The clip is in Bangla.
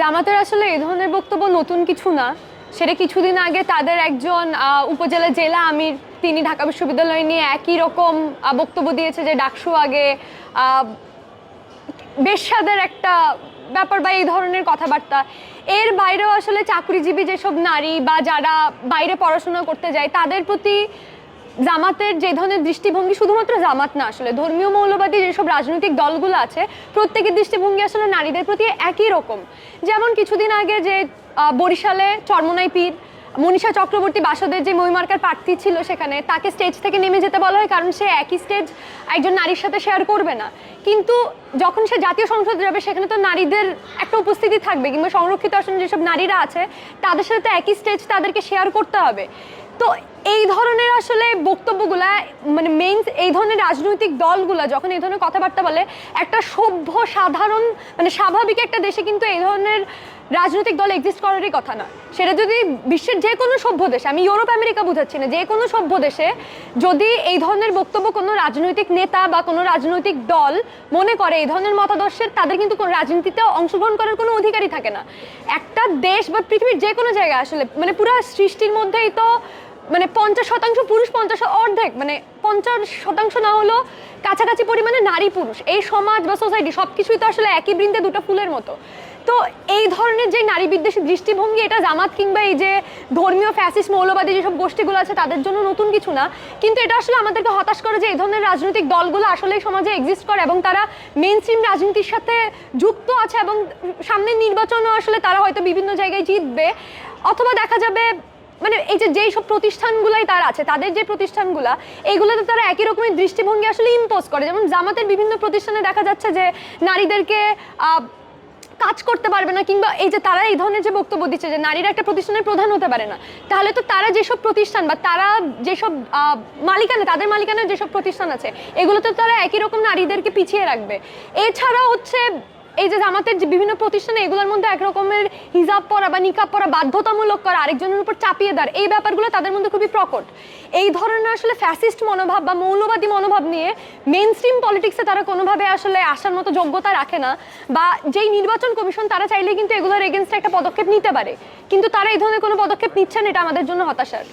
জামাতের আসলে এই ধরনের বক্তব্য নতুন কিছু না। সেটা কিছুদিন আগে তাদের একজন উপজেলা জেলা আমির তিনি ঢাকা বিশ্ববিদ্যালয় নিয়ে একই রকম বক্তব্য দিয়েছে যে ডাকসু আগে আহ, বেশ্যাদের একটা ব্যাপার বা এই ধরনের কথাবার্তা। এর বাইরেও আসলে চাকরিজীবী যেসব নারী বা যারা বাইরে পড়াশোনা করতে যায় তাদের প্রতি জামাতের যে ধরনের দৃষ্টিভঙ্গি শুধুমাত্র জামাত না, আসলে ধর্মীয় মৌলবাদী যেসব রাজনৈতিক দলগুলো আছে, প্রত্যেকের দৃষ্টিভঙ্গি আসলে নারীদের প্রতি একই রকম। যেমন কিছুদিন আগে যে বরিশালে চরমনাই পীর মনীষা চক্রবর্তী বাসদের যে মহিমার্কার প্রার্থী ছিল সেখানে, তাকে স্টেজ থেকে নেমে যেতে বলা হয় কারণ সে একই স্টেজ একজন নারীর সাথে শেয়ার করবে না। কিন্তু যখন সে জাতীয় সংসদে যাবে, সেখানে তো নারীদের একটা উপস্থিতি থাকবে কিংবা সংরক্ষিত আসনে যেসব নারীরা আছে, তাদের সাথে একই স্টেজ তাদেরকে শেয়ার করতে হবে। তো এই ধরনের আসলে বক্তব্যগুলা মানে মেইন এই ধরনের রাজনৈতিক দলগুলা যখন এই ধরনের কথাবার্তা বলে, একটা সভ্য, সাধারণ মানে স্বাভাবিক একটা দেশে কিন্তু এই ধরনের রাজনৈতিক দল এক্সিস্ট করারই কথা না সেটা যদি বিশ্বের যে কোনো সভ্য দেশে, আমি ইউরোপ, আমেরিকা বুঝাচ্ছি না, যে কোনো সভ্য দেশে যদি এই ধরনের বক্তব্য কোনো রাজনৈতিক নেতা বা কোনো রাজনৈতিক দল মনে করে এই ধরনের মতাদর্শের, তাদের কিন্তু কোনো রাজনীতিতে অংশগ্রহণ করার কোনো অধিকারই থাকে না। একটা দেশ বা পৃথিবীর যে কোনো জায়গায় আসলে মানে পুরো সৃষ্টির মধ্যেই তো মানে পঞ্চাশ শতাংশ পুরুষ, পঞ্চাশ অর্ধেক মানে পঞ্চাশ শতাংশ না হলেও কাছাকাছি পরিমাণে নারী পুরুষ। এই সমাজ বা সোসাইটি সব কিছুই তো আসলে একই বৃন্দে দুটো ফুলের মতো। তো এই ধরনের যে নারী বিদ্বেষী দৃষ্টিভঙ্গি, এটা জামাত কিংবা এই যে ধর্মীয় ফ্যাসিস মৌলবাদী যেসব গোষ্ঠীগুলো আছে, তাদের জন্য নতুন কিছু না। কিন্তু এটা আসলে আমাদেরকে হতাশ করে যে এই ধরনের রাজনৈতিক দলগুলো আসলে সমাজে এক্সিস্ট করে এবং তারা মেন স্ট্রিম রাজনীতির সাথে যুক্ত আছে এবং সামনের নির্বাচনও আসলে তারা হয়তো বিভিন্ন জায়গায় জিতবে। অথবা দেখা যাবে মানে এই যে যেই সব প্রতিষ্ঠানগুলাই তার আছে, তাদের যে প্রতিষ্ঠানগুলা এইগুলোতে তারা একই রকমের দৃষ্টিভঙ্গি আসলে ইম্পোজ করে। যেমন জামাতের বিভিন্ন প্রতিষ্ঠানে দেখা যাচ্ছে যে নারীদেরকে কাজ করতে পারবে না কিংবা এই যে তারা এই ধরনের যে বক্তব্য দিচ্ছে যে নারীরা একটা প্রতিষ্ঠানের প্রধান হতে পারে না, তাহলে তো তারা যেসব প্রতিষ্ঠান বা তারা যেসব মালিকানা, তাদের মালিকানার যেসব প্রতিষ্ঠান আছে, এগুলোতে তারা একই রকম নারীদেরকে পিছিয়ে রাখবে। এছাড়া হচ্ছে এই যে আমাদের যে বিভিন্ন প্রতিষ্ঠানে এগুলোর মধ্যে একরকমের হিজাব পরা বা নিকাব পরা বাধ্যতামূলক করা, আরেকজনের উপর চাপিয়ে দেওয়ার, এই ব্যাপারগুলো তাদের মধ্যে খুবই প্রকট। এই ধরনের আসলে ফ্যাসিস্ট মনোভাব বা মৌলবাদী মনোভাব নিয়ে মেন স্ট্রিম পলিটিক্সে তারা কোনোভাবে আসলে আসার মতো যোগ্যতা রাখে না বা যেই নির্বাচন কমিশন তারা চাইলে কিন্তু এগুলোর এগেনস্টে একটা পদক্ষেপ নিতে পারে। কিন্তু তারা এই ধরনের কোনো পদক্ষেপ নিচ্ছেন এটা আমাদের জন্য হতাশার।